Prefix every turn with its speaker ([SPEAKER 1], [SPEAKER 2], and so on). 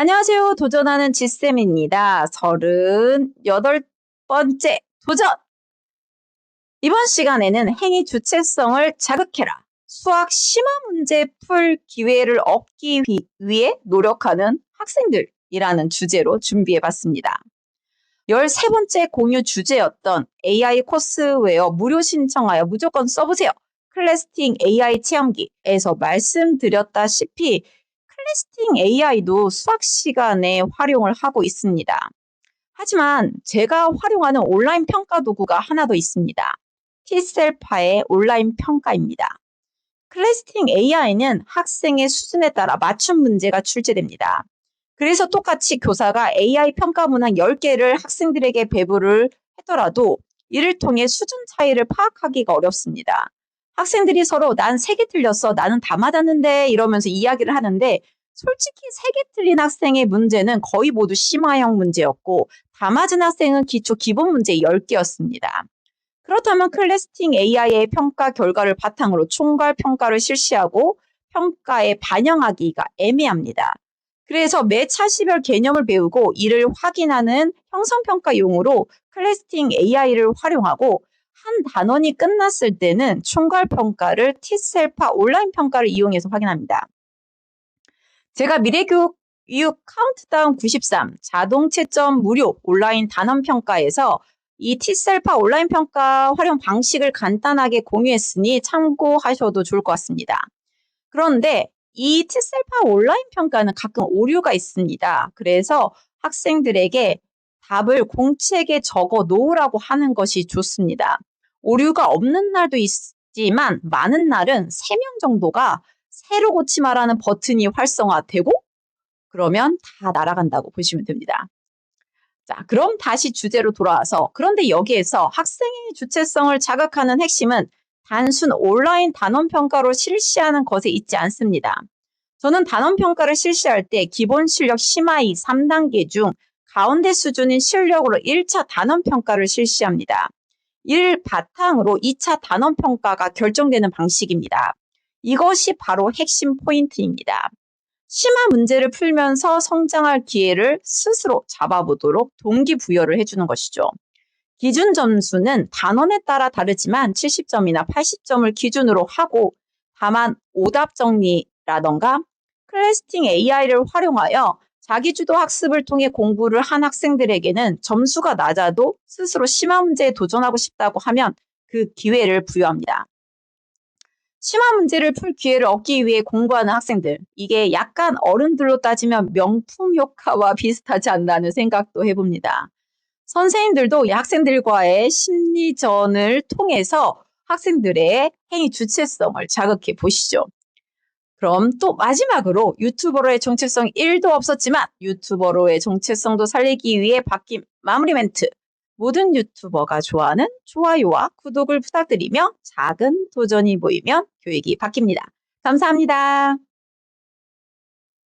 [SPEAKER 1] 안녕하세요. 도전하는 지쌤입니다. 38번째 도전! 이번 시간에는 행위 주체성을 자극해라. 수학 심화 문제 풀 기회를 얻기 위- 위해 노력하는 학생들이라는 주제로 준비해 봤습니다. 13번째 공유 주제였던 AI 코스웨어 무료 신청하여 무조건 써보세요. 클래스팅 AI 체험기에서 말씀드렸다시피 클래스팅 AI도 수학 시간에 활용을 하고 있습니다. 하지만 제가 활용하는 온라인 평가 도구가 하나 더 있습니다. 티셀파의 온라인 평가입니다. 클래스팅 AI는 학생의 수준에 따라 맞춤 문제가 출제됩니다. 그래서 똑같이 교사가 AI 평가 문항 10개를 학생들에게 배부를 하더라도 이를 통해 수준 차이를 파악하기가 어렵습니다. 학생들이 서로 난 3개 틀렸어, 나는 다 맞았는데 이러면서 이야기를 하는데 솔직히 3개 틀린 학생의 문제는 거의 모두 심화형 문제였고 다 맞은 학생은 기초 기본 문제 10개였습니다. 그렇다면 클래스팅 AI의 평가 결과를 바탕으로 총괄 평가를 실시하고 평가에 반영하기가 애매합니다. 그래서 매 차시별 개념을 배우고 이를 확인하는 형성평가 용으로 클래스팅 AI를 활용하고 한 단원이 끝났을 때는 총괄 평가를 티셀파 온라인 평가를 이용해서 확인합니다. 제가 미래교육 카운트다운 93 자동 채점 무료 온라인 단원 평가에서 이 티셀파 온라인 평가 활용 방식을 간단하게 공유했으니 참고하셔도 좋을 것 같습니다. 그런데 이 티셀파 온라인 평가는 가끔 오류가 있습니다. 그래서 학생들에게 답을 공책에 적어 놓으라고 하는 것이 좋습니다. 오류가 없는 날도 있지만 많은 날은 3명 정도가 새로 고침하라는 버튼이 활성화되고 그러면 다 날아간다고 보시면 됩니다. 자, 그럼 다시 주제로 돌아와서 그런데 여기에서 학생의 주체성을 자극하는 핵심은 단순 온라인 단원 평가로 실시하는 것에 있지 않습니다. 저는 단원 평가를 실시할 때 기본 실력 심화이 3단계 중 가운데 수준인 실력으로 1차 단원 평가를 실시합니다. 이를 바탕으로 2차 단원 평가가 결정되는 방식입니다. 이것이 바로 핵심 포인트입니다. 심화 문제를 풀면서 성장할 기회를 스스로 잡아보도록 동기부여를 해주는 것이죠. 기준 점수는 단원에 따라 다르지만 70점이나 80점을 기준으로 하고 다만 오답 정리라던가 클래스팅 AI를 활용하여 자기주도 학습을 통해 공부를 한 학생들에게는 점수가 낮아도 스스로 심화 문제에 도전하고 싶다고 하면 그 기회를 부여합니다. 심화 문제를 풀 기회를 얻기 위해 공부하는 학생들. 이게 약간 어른들로 따지면 명품 효과와 비슷하지 않나는 생각도 해봅니다. 선생님들도 이 학생들과의 심리전을 통해서 학생들의 행위 주체성을 자극해 보시죠. 그럼 또 마지막으로 유튜버로의 정체성 1도 없었지만 유튜버로의 정체성도 살리기 위해 바뀐 마무리 멘트. 모든 유튜버가 좋아하는 좋아요와 구독을 부탁드리며 작은 도전이 보이면 교육이 바뀝니다. 감사합니다.